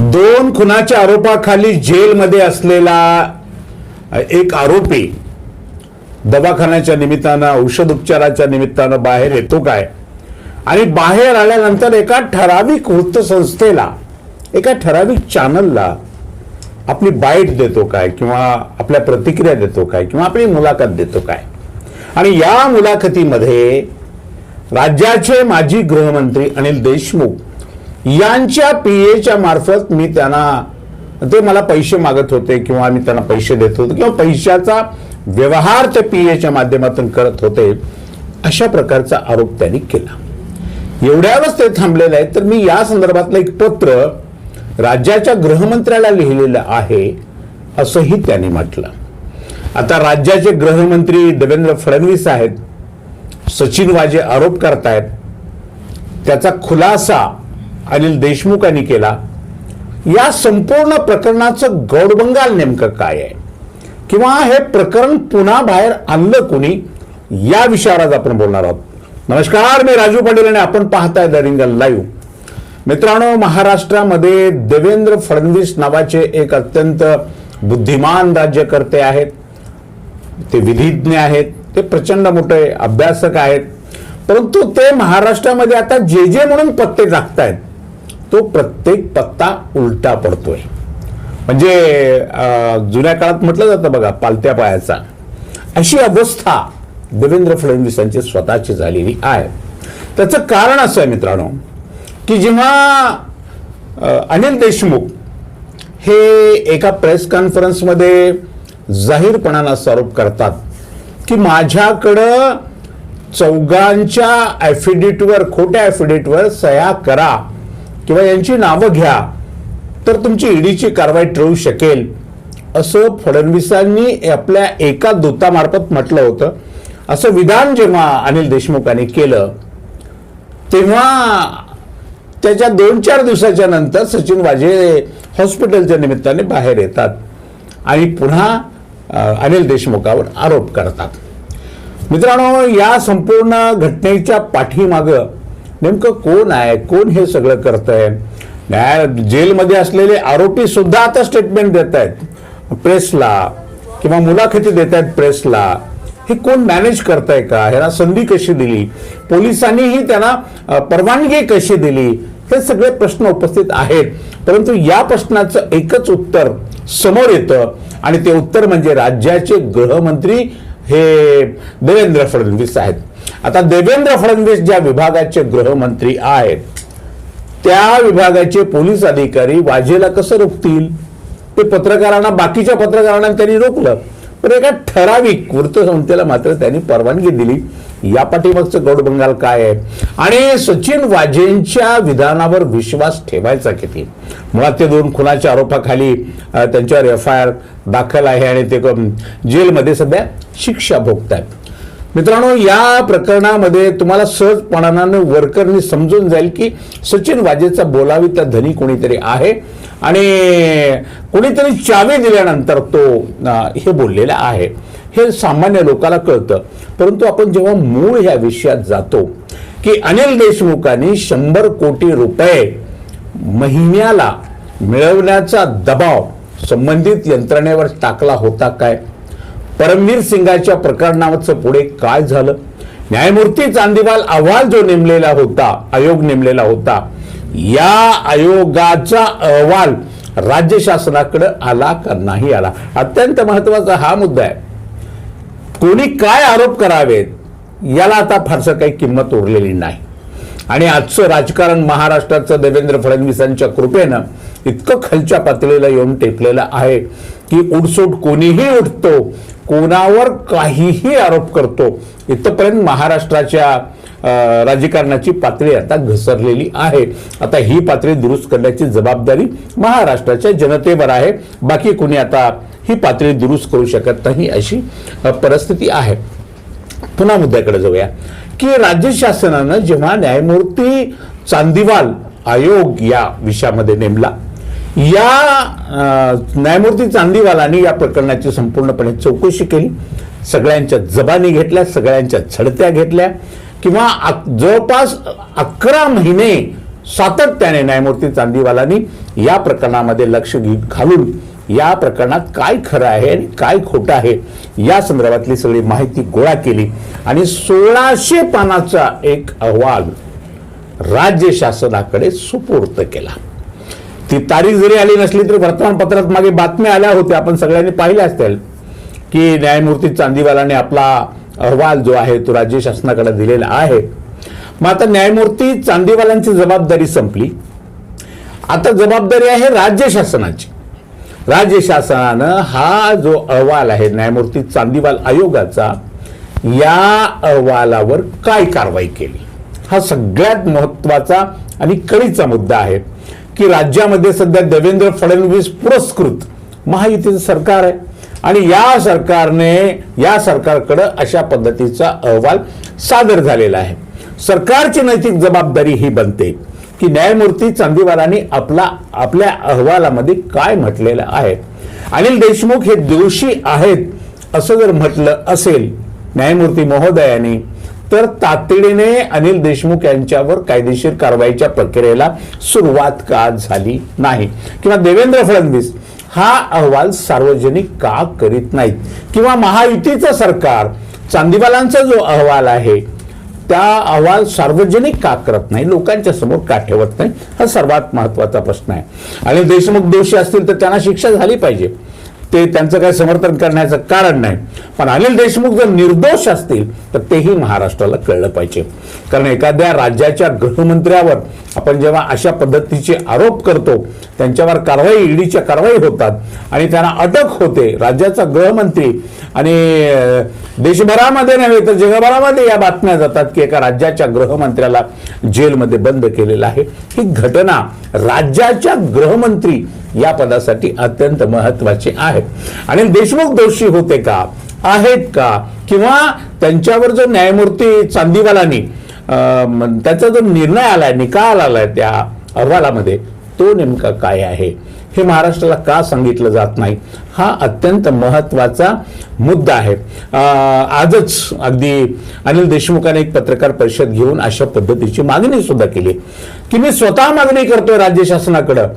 दोन खुनाच्या आरोपाखाली जेलमध्ये असलेला एक आरोपी दवाखान्याच्या निमित्तानं औषध उपचाराच्या निमित्तानं बाहेर येतो काय? आणि बाहेर आल्यानंतर एका ठराविक वृत्तसंस्थेला एका ठराविक चॅनलला आपली बाईट देतो काय? किंवा आपल्या प्रतिक्रिया देतो काय? किंवा आपली मुलाखत देतो काय? आणि या मुलाखतीमध्ये राज्याचे माजी गृहमंत्री अनिल देशमुख यांच्या पीएच्या मार्फत मी त्यांना ते मला पैसे मागत होते किंवा मी त्यांना पैसे देत होतो किंवा पैशाचा व्यवहार ते पीएच्या माध्यमातून करत होते अशा प्रकारचा आरोप त्यांनी केला. एवढ्यावरच ते थांबलेले आहेत तर मी या संदर्भातलं एक पत्र राज्याच्या गृहमंत्र्याला लिहिलेलं आहे असंही त्यांनी म्हटलं. आता राज्याचे गृहमंत्री देवेंद्र फडणवीस आहेत सचिन वाजे आरोप करतायत त्याचा खुलासा अनिल देशमुखांनी केला या संपूर्ण प्रकरणाचं गौडबंगाल नेमकं काय आहे? किंवा हे प्रकरण पुन्हा बाहेर आणलं कुणी? या विषयावर आज आपण बोलणार आहोत. नमस्कार मी राजू पाटील आणि आपण पाहताय द रिंगल लाईव्ह. मित्रांनो महाराष्ट्रामध्ये देवेंद्र फडणवीस नावाचे एक अत्यंत बुद्धिमान राज्यकर्ते आहेत. ते विधिज्ञ आहेत. ते प्रचंड मोठे अभ्यासक आहेत. परंतु ते महाराष्ट्रामध्ये आता जे जे म्हणून पत्ते टाकतायत तो प्रत्येक पत्ता उलटा पडतोय. म्हणजे जुन्या काळात म्हटलं जातं बघा पालत्या पायाचा. अशी अवस्था देवेंद्र फडणवीसांची स्वतःची झालेली आहे. त्याचं कारण असं आहे मित्रांनो की जेव्हा अनिल देशमुख हे एका प्रेस कॉन्फरन्समध्ये जाहीरपणानं असा आरोप करतात की माझ्याकडं चौघांच्या ॲफिडेटवर खोट्या ॲफिडेटवर सह्या करा. किंवा यांची नावं घ्या तर तुमची ईडीची कारवाई टळू शकेल. असं फडणवीसांनी आपल्या एका दूतामार्फत म्हटलं होतं. असं विधान जेव्हा अनिल देशमुखांनी केलं तेव्हा त्याच्या दोन चार दिवसाच्या नंतर सचिन वाजे हॉस्पिटलच्या निमित्ताने बाहेर येतात आणि पुन्हा अनिल देशमुखावर आरोप करतात. मित्रांनो या संपूर्ण घटनेच्या पाठीमागं नेमकं कोण आहे? कोण हे सगळं करतंय? न्याय जेलमध्ये असलेले आरोपी सुद्धा आता स्टेटमेंट देत आहेत. प्रेसला किंवा मुलाखती देत आहेत प्रेसला. हे कोण मॅनेज करताय का? ह्याला संधी कशी दिली? पोलिसांनीही त्यांना परवानगी कशी दिली? हे सगळे प्रश्न उपस्थित आहेत. परंतु या प्रश्नाचं एकच उत्तर समोर येतं आणि ते उत्तर म्हणजे राज्याचे गृहमंत्री हे देवेंद्र फडणवीस आहेत. आता देवेंद्र फडणवीस ज्या विभागाचे गृहमंत्री आहेत त्या विभागाचे पोलीस अधिकारी वाजेला कसं रोखतील? ते पत्रकारांना बाकीच्या पत्रकारांना त्यांनी रोखलं. पण एका ठराविक वृत्तसंस्थेला मात्र त्यांनी परवानगी दिली. या पाठीमागचं गौडबंगाल काय आहे? आणि सचिन वाजेंच्या विधानावर विश्वास ठेवायचा किती? मुळात ते दोन खुनाच्या आरोपाखाली त्यांच्यावर एफ आय आर दाखल आहे आणि ते जेलमध्ये सध्या शिक्षा भोगतायत. मित्रांनो या प्रकरणामध्ये तुम्हाला सहजपणानं वर्करनी समजून जाईल की सचिन वाजेचा बोलावी त्या धनी कोणीतरी आहे. आणि कोणीतरी चावी दिल्यानंतर तो हे बोललेला आहे. हे सामान्य लोकाला कळतं. परंतु आपण जेव्हा मूळ ह्या विषयात जातो की अनिल देशमुखांनी शंभर कोटी रुपये महिन्याला मिळवण्याचा दबाव संबंधित यंत्रणेवर टाकला होता काय? परमवीर सिंगाच्या प्रकरणाचं पुढे काय झालं? न्यायमूर्ती चांदीवाल अहवाल जो नेमलेला होता आयोग नेमलेला होता या आयोगाचा अहवाल राज्य शासनाकडे आला का नाही आला? अत्यंत महत्त्वाचा हा मुद्दा आहे. कोणी काय आरोप करावेत याला आता फारसं काही किंमत उरलेली नाही. आणि आजचं राजकारण महाराष्ट्राचं देवेंद्र फडणवीसांच्या कृपेनं इतकं खालच्या पातळीला येऊन टेपलेलं आहे की उडसूट कोणीही उठतो कोणावर काहीही आरोप करतो. इथपर्यंत महाराष्ट्राच्या राजकारणाची पातळी आता घसरलेली आहे. आता ही पातळी दुरुस्त करण्याची जबाबदारी महाराष्ट्राच्या जनतेवर आहे. बाकी कोणी आता ही पातळी दुरुस्त करू शकत नाही अशी परिस्थिती आहे. पुन्हा मुद्द्याकडे जाऊया. की राज्य शासनानं जेव्हा न्यायमूर्ती चांदीवाल आयोग या विषयामध्ये नेमला या न्यायमूर्ती चांदीवालांनी या प्रकरणाची संपूर्णपणे चौकशी केली. सगळ्यांच्या जबानी घेतल्या सगळ्यांच्या झडत्या घेतल्या किंवा जवळपास अकरा महिने सातत्याने न्यायमूर्ती चांदीवालांनी या प्रकरणामध्ये लक्ष घालून या प्रकरणात काय खरं आहे आणि काय खोटं आहे या संदर्भातली सगळी माहिती गोळा केली. आणि सोळाशे पानाचा एक अहवाल राज्य शासनाकडे सुपूर्त केला. ती तारीख जरी आली नसली तरी वर्तमानपत्रात मागे बातम्या आल्या होत्या. आपण सगळ्यांनी पाहिल्या असतील की न्यायमूर्ती चांदीवालाने आपला अहवाल जो आहे तो राज्य शासनाकडे दिलेला आहे. मग आता न्यायमूर्ती चांदीवालांची जबाबदारी संपली. आता जबाबदारी आहे राज्य शासनाची. राज्य शासनानं हा जो अहवाल आहे न्यायमूर्ती चांदीवाल आयोगाचा या अहवालावर काय कारवाई केली? हा सगळ्यात महत्त्वाचा आणि कळीचा मुद्दा आहे. की राज्यामध्ये सध्या देवेंद्र फडणवीस पुरस्कृत महायुतीचं सरकार आहे. आणि या सरकारने या सरकारकडं अशा पद्धतीचा अहवाल सादर झालेला आहे. सरकारची नैतिक जबाबदारी ही बनते की न्यायमूर्ती चांदीवालांनी आपला आपल्या अहवालामध्ये काय म्हटलेलं आहे. अनिल देशमुख हे दोषी आहेत असं जर म्हटलं असेल न्यायमूर्ती महोदयाने तर तातडीने अनिल देशमुख यांच्यावर कायदेशीर कारवाईच्या प्रक्रियेला सुरुवात का झाली नाही? किंवा देवेंद्र फडणवीस हा अहवाल सार्वजनिक का करीत नाहीत? किंवा महायुतीचं सरकार चांदीवालांचा जो अहवाल आहे त्या अहवाल सार्वजनिक का करत नाही? लोकांच्या समोर का ठेवत नाही? हा सर्वात महत्त्वाचा प्रश्न आहे. आणि देशमुख दोषी असतील तर त्यांना शिक्षा झाली पाहिजे. ते त्यांचं काही समर्थन करण्याचं कारण नाही. पण अनिल देशमुख जर निर्दोष असतील तर तेही महाराष्ट्राला कळलं पाहिजे. कारण एखाद्या राज्याच्या गृहमंत्र्यावर आपण जेव्हा अशा पद्धतीचे आरोप करतो त्यांच्यावर कारवाई ईडीच्या कारवाई होतात आणि त्यांना अटक होते राज्याचा गृहमंत्री. आणि देशभरामध्ये नव्हे तर जगभरामध्ये या बातम्या जातात की एका राज्याच्या गृहमंत्र्याला जेलमध्ये बंद केलेलं आहे. ही घटना राज्याच्या गृहमंत्री या पदासाठी अत्यंत महत्त्वाचे आहे आणि देशमुख दोषी होते का? आहेत का? किंवा त्यांच्यावर जो न्यायमूर्ती चांदीवालानी त्याचा जो निर्णय आलाय निकाल आलाय त्या अहवालामध्ये तो नेमका काय आहे? हे महाराष्ट्राला का सांगितलं जात नाही? हा अत्यंत महत्त्वाचा मुद्दा आहे. आजच अगदी अनिल देशमुखाने एक पत्रकार परिषद घेऊन अशा पद्धतीची मागणी सुद्धा केली. की मी स्वतः मागणी करतोय राज्य शासनाकडं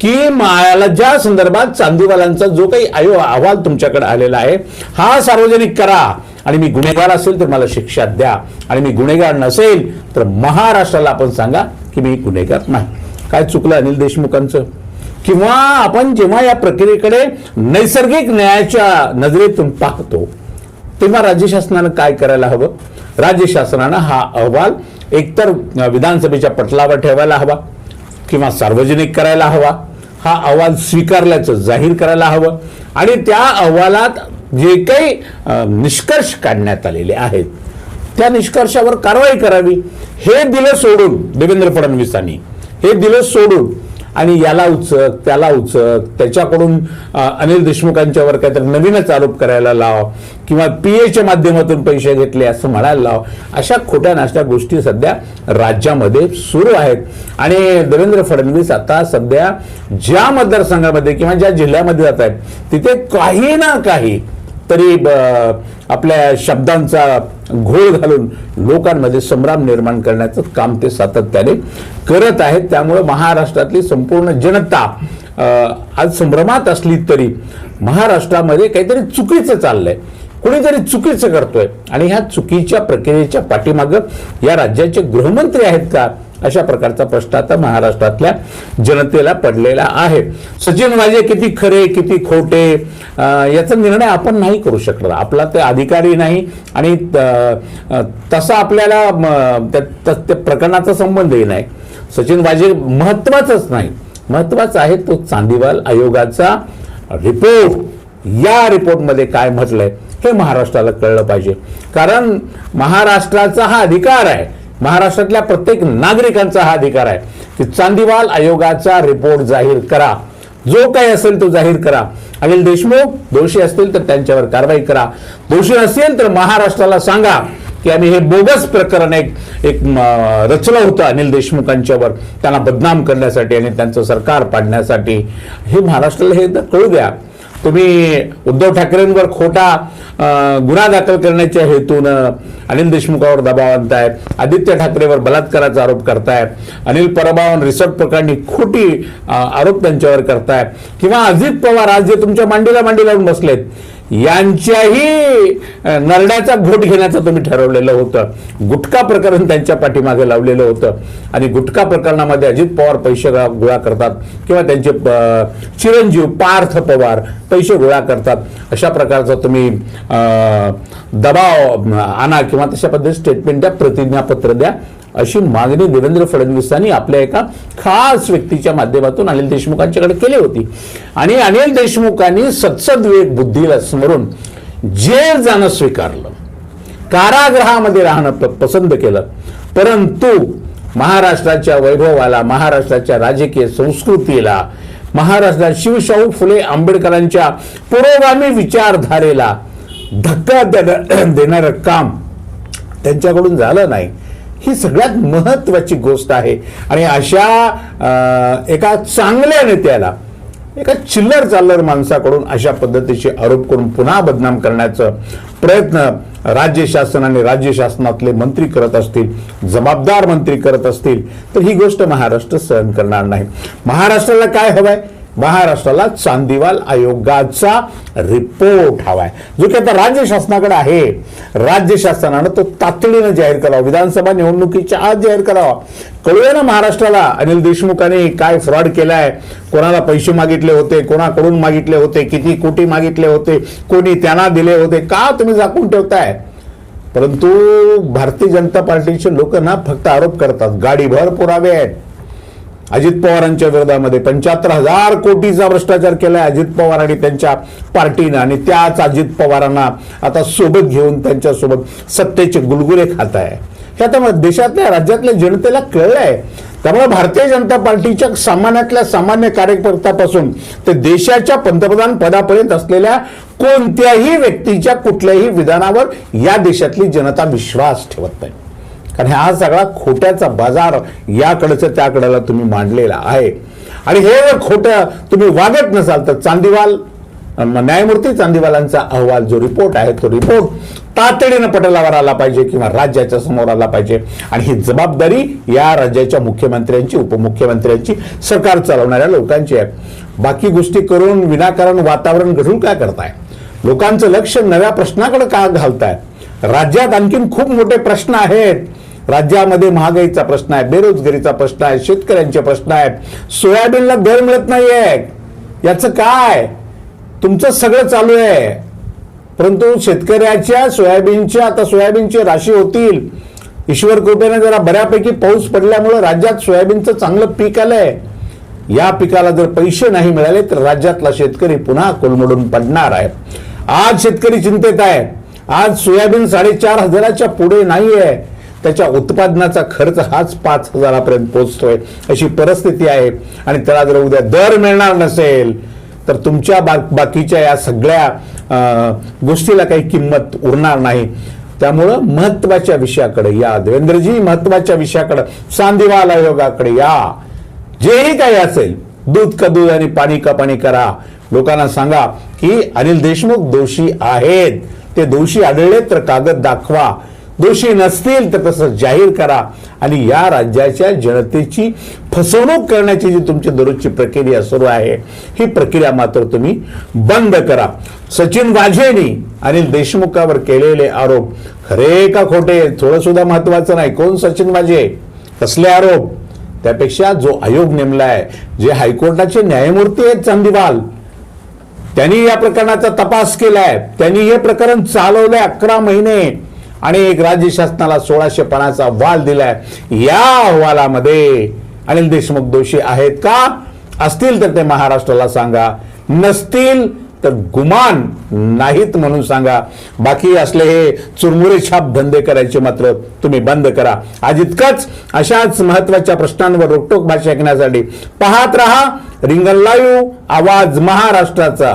की मायाला ज्या संदर्भात चांदीवालांचा जो काही आयो अहवाल तुमच्याकडे आलेला आहे हा सार्वजनिक करा. आणि मी गुन्हेगार असेल तर मला शिक्षा द्या. आणि मी गुन्हेगार नसेल तर महाराष्ट्राला आपण सांगा की मी गुन्हेगार नाही. काय चुकलं अनिल देशमुखांचं? किंवा आपण जेव्हा या प्रक्रियेकडे नैसर्गिक न्यायाच्या नजरेतून पाहतो तेव्हा राज्य शासनानं काय करायला हवं? राज्य शासनानं हा अहवाल एकतर विधानसभेच्या पटलावर ठेवायला हवा किंवा सार्वजनिक करायला हवा. हा अहवाल स्वीकारल्याचं जाहीर करायला हवं. आणि त्या अहवालात जे काही निष्कर्ष काढण्यात आलेले आहेत त्या निष्कर्षावर कारवाई करावी. हे दिलं सोडून देवेंद्र फडणवीसांनी हे दिलं सोडून आणि याला उचक त्याला उचक त्याच्याकडून अनिल देशमुखांच्यावर काहीतरी नवीनच आरोप करायला लाव किंवा पी एच्या माध्यमातून पैसे घेतले असं म्हणायला लाव. अशा खोट्या नाश्त्या गोष्टी सध्या राज्यामध्ये सुरू आहेत. आणि देवेंद्र फडणवीस आता सध्या ज्या मतदारसंघामध्ये किंवा ज्या जिल्ह्यामध्ये जात आहेत तिथे काही ना काही तरी ब- आपल्या शब्दांचा घोळ घालून लोकांमध्ये संभ्रम निर्माण करण्याचं काम ते सातत्याने करत आहेत. त्यामुळे महाराष्ट्रातली संपूर्ण जनता आज संभ्रमात असली तरी महाराष्ट्रामध्ये काहीतरी चुकीचं चाललंय. कुणीतरी चुकीचं करतोय. आणि ह्या चुकीच्या प्रक्रियेच्या पाठीमागं या राज्याचे गृहमंत्री आहेत का? अशा प्रकारचा प्रश्न आता महाराष्ट्रातल्या जनतेला पडलेला आहे. सचिन वाजे किती खरे किती खोटे याचा निर्णय आपण नाही करू शकणार. आपला ते अधिकारी नाही आणि त- तसा आपल्याला त्या त्या प्रकरणाचा संबंधही नाही. सचिन वाजे महत्वाचंच नाही. महत्त्वाचा आहे तो चांदीवाल आयोगाचा रिपोर्ट. या रिपोर्टमध्ये काय म्हटलंय हे महाराष्ट्राला कळलं पाहिजे. कारण महाराष्ट्राचा हा अधिकार आहे. महाराष्ट्रातल्या प्रत्येक नागरिकांचा हा अधिकार आहे. की चांदीवाल आयोगाचा रिपोर्ट जाहीर करा. जो काही असेल तो जाहीर करा. अनिल देशमुख दोषी असतील तर त्यांच्यावर कारवाई करा. दोषी नसेल तर महाराष्ट्राला सांगा की आम्ही हे बोगस प्रकरण एक एक रचलं होतं अनिल देशमुखांच्यावर. त्यांना बदनाम करण्यासाठी आणि त्यांचं सरकार पाडण्यासाठी. हे महाराष्ट्राला हे कळू द्या. तुम्ही उद्धव ठाकरेंवर खोटा गुन्हा दाखल करण्याच्या हेतूनं अनिल देशमुखावर दबाव आणताय आदित्य ठाकरेवर बलात्काराचा आरोप करताय अनिल परबावन रिसॉर्ट प्रकरणी खोटी आरोप त्यांच्यावर करताय किंवा अजित पवार आज जे तुमच्या मांडीला मांडी लावून बसलेत यांच्याही नरड्याचा घोट घेण्याचं तुम्ही ठरवलेलं होतं. गुटखा प्रकरण त्यांच्या पाठीमागे लावलेलं होतं. आणि गुटखा प्रकरणामध्ये अजित पवार पैसे गोळा करतात किंवा त्यांचे चिरंजीव पार्थ पवार पैसे गोळा करतात. अशा प्रकारचा तुम्ही दबाव आणा किंवा तशा पद्धतीने स्टेटमेंट द्या प्रतिज्ञापत्र द्या. अशी मागणी देवेंद्र फडणवीसांनी आपल्या एका खास व्यक्तीच्या माध्यमातून अनिल देशमुखांच्याकडे केली होती. आणि अनिल देशमुखांनी सत्सद्वेग बुद्धीला स्मरून जेल जाणं स्वीकारलं. कारागृहामध्ये राहणं पसंत केलं. परंतु महाराष्ट्राच्या वैभवाला महाराष्ट्राच्या राजकीय संस्कृतीला महाराष्ट्रात शिवशाहू फुले आंबेडकरांच्या पुरोगामी विचारधारेला धक्का देणारं काम त्यांच्याकडून झालं नाही. ही सगळ्यात महत्वाची गोष्ट आहे. आणि अशा एका चांगल्या नेत्याला एका चिल्लर चाल्लर माणसाकडून अशा पद्धतीचे आरोप करून पुन्हा बदनाम करण्याचं प्रयत्न राज्य शासन आणि राज्य शासनातले मंत्री करत असतील जबाबदार मंत्री करत असतील तर ही गोष्ट महाराष्ट्र सहन करणार नाही. महाराष्ट्राला काय हवंय? महाराष्ट्राला चांदीवाल आयोगाचा रिपोर्ट हवाय. जो की आता राज्य शासनाकडे आहे. राज्य शासनानं तो तातडीनं जाहीर करावा. विधानसभा निवडणुकीच्या आज जाहीर करावा. कळूया ना महाराष्ट्राला? अनिल देशमुखाने काय फ्रॉड केलाय? कोणाला पैसे मागितले होते? कोणाकडून मागितले होते? किती कोटी मागितले होते? कोणी त्यांना दिले होते? का तुम्ही झाकून ठेवताय? परंतु भारतीय जनता पार्टीचे लोक ना फक्त आरोप करतात. गाडीभर पुरावे आहेत. अजित पवारांच्या विरोधामध्ये पंच्याहत्तर हजार कोटीचा भ्रष्टाचार केलाय अजित पवार आणि त्यांच्या पार्टीनं. आणि त्याच अजित पवारांना आता सोबत घेऊन त्यांच्यासोबत सत्तेचे गुलगुले खात आहे हे आता देशातल्या राज्यातल्या जनतेला कळलं आहे त्यामुळे भारतीय जनता पार्टीच्या सामान्यातल्या सामान्य कार्यकर्त्यापासून ते देशाच्या पंतप्रधान पदापर्यंत असलेल्या कोणत्याही व्यक्तीच्या कुठल्याही विधानावर या देशातली जनता विश्वास ठेवत नाही. कारण हा सगळा खोट्याचा बाजार याकडचं त्याकडेला तुम्ही मांडलेला आहे. आणि हे जर खोटं तुम्ही वागत नसाल तर चांदीवाल न्यायमूर्ती चांदीवालांचा अहवाल जो रिपोर्ट आहे तो रिपोर्ट तातडीनं पटलावर आला पाहिजे किंवा राज्याच्या समोर आला पाहिजे. आणि ही जबाबदारी या राज्याच्या मुख्यमंत्र्यांची उपमुख्यमंत्र्यांची सरकार चालवणाऱ्या लोकांची आहे. बाकी गोष्टी करून विनाकारण वातावरण घडून काय करताय? लोकांचं लक्ष नव्या प्रश्नाकडे का घालताय? राज्यात आणखीन खूप मोठे प्रश्न आहेत. राज्यामध्ये महागाईचा प्रश्न आहे बेरोजगारीचा प्रश्न आहे शेतकऱ्यांचे प्रश्न आहेत. सोयाबीनला दर मिळत नाहीये. याचं काय? तुमचं सगळं चालू आहे. परंतु शेतकऱ्याच्या सोयाबीनच्या आता सोयाबीनची राशी होतील. ईश्वर कृपेने जरा बऱ्यापैकी पाऊस पडल्यामुळे राज्यात सोयाबीनचं चांगलं पीक आलंय. या पिकाला जर पैसे नाही मिळाले तर राज्यातला शेतकरी पुन्हा कोलमडून पडणार आहे. आज शेतकरी चिंतेत आहे. आज सोयाबीन साडेचार हजाराच्या पुढे नाहीये. त्याच्या उत्पादनाचा खर्च हाच पाच हजारापर्यंत पोहोचतोय अशी परिस्थिती आहे. आणि त्याला जर उद्या दर मिळणार नसेल तर तुमच्या बा बाकीच्या या सगळ्या गोष्टीला काही किंमत उरणार नाही. त्यामुळं महत्त्वाच्या विषयाकडे या. देवेंद्रजी महत्त्वाच्या विषयाकडे चांदीवाल आयोगाकडे या. जेही काही असेल दूध का दूध आणि पाणी का पाणी करा. लोकांना सांगा की अनिल देशमुख दोषी आहेत. ते दोषी आढळले तर कागद दाखवा. दोषी नसतील तर तसं जाहीर करा. आणि या राज्याच्या जनतेची फसवणूक करण्याची जी तुमची दररोजची प्रक्रिया सुरू आहे ही प्रक्रिया मात्र तुम्ही बंद करा. सचिन वाझेनी अनिल देशमुखावर केलेले आरोप खरे का खोटे थोडं सुद्धा महत्वाचं नाही. कोण सचिन वाझे? कसले आरोप? त्यापेक्षा जो आयोग नेमलाय जे हायकोर्टाचे न्यायमूर्ती आहेत चांदीवाल त्यांनी या प्रकरणाचा तपास केलाय. त्यांनी हे प्रकरण चालवलंय अकरा महिने. आणि एक राज्य शासनाला सोळाशे पानाचा अहवाल दिलाय. या अहवालामध्ये अनिल देशमुख दोषी आहेत का? असतील तर ते महाराष्ट्राला सांगा. नसतील तर गुमान नाहीत म्हणून सांगा. बाकी असले हे चुरमुरे छाप धंदे करायचे मात्र तुम्ही बंद करा. आज इतकंच अशाच महत्त्वाच्या प्रश्नांवर रोकटोक भाषा ऐकण्यासाठी पाहत रहा. रिंगण लाईव्ह आवाज महाराष्ट्राचा.